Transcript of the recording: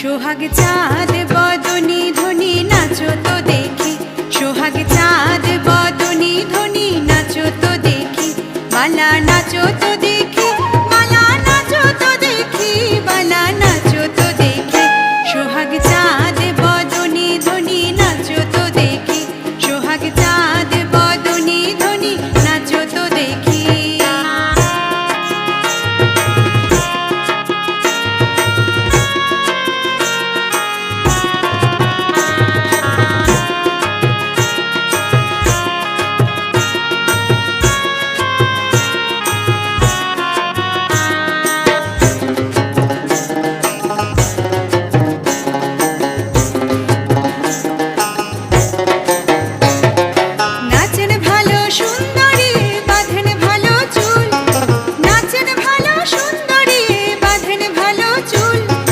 সোহাগ চাঁদ, বদনি ধ্বনি নাচো তো দেখি। সোহাগ চাঁদ, বদনি ধ্বনি নাচো তো দেখি। বালা নাচো তো দেখি বালা নাচো তো দেখি বালা নাচো তো দেখি। সোহাগ চাঁদ